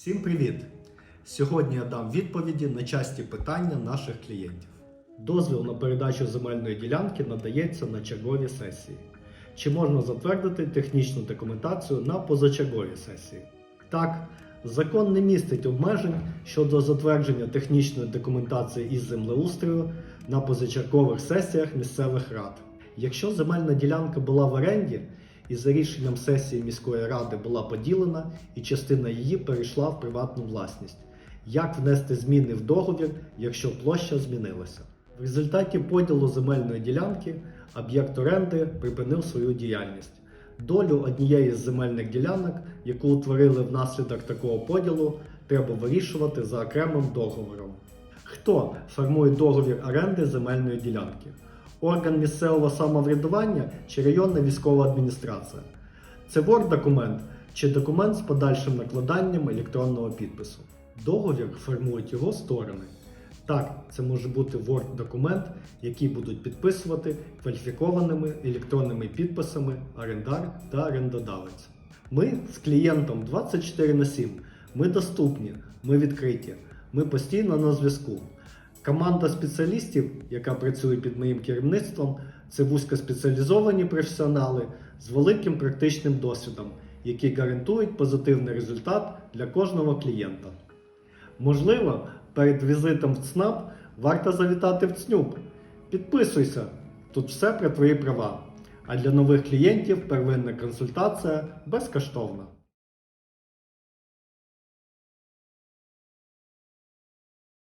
Всім привіт! Сьогодні я дам відповіді на часті питання наших клієнтів. Дозвіл на передачу земельної ділянки надається на чергові сесії. Чи можна затвердити технічну документацію на позачерговій сесії? Так, закон не містить обмежень щодо затвердження технічної документації із землеустрою на позачергових сесіях місцевих рад. Якщо земельна ділянка була в оренді і за рішенням сесії міської ради була поділена і частина її перейшла в приватну власність. Як внести зміни в договір, якщо площа змінилася? В результаті поділу земельної ділянки об'єкт оренди припинив свою діяльність. Долю однієї з земельних ділянок, яку утворили внаслідок такого поділу, треба вирішувати за окремим договором. Хто формує договір оренди земельної ділянки? Орган місцевого самоврядування чи районна військова адміністрація? Це Word-документ чи документ з подальшим накладанням електронного підпису. Договір формують його сторони. Так, це може бути Word-документ, який будуть підписувати кваліфікованими електронними підписами орендар та орендодавець. Ми з клієнтом 24 на 7. Ми доступні, ми відкриті, ми постійно на зв'язку. Команда спеціалістів, яка працює під моїм керівництвом, це вузькоспеціалізовані професіонали з великим практичним досвідом, які гарантують позитивний результат для кожного клієнта. Можливо, перед візитом в ЦНАП варто завітати в ЦНЮП. Підписуйся, тут все про твої права. А для нових клієнтів первинна консультація безкоштовна.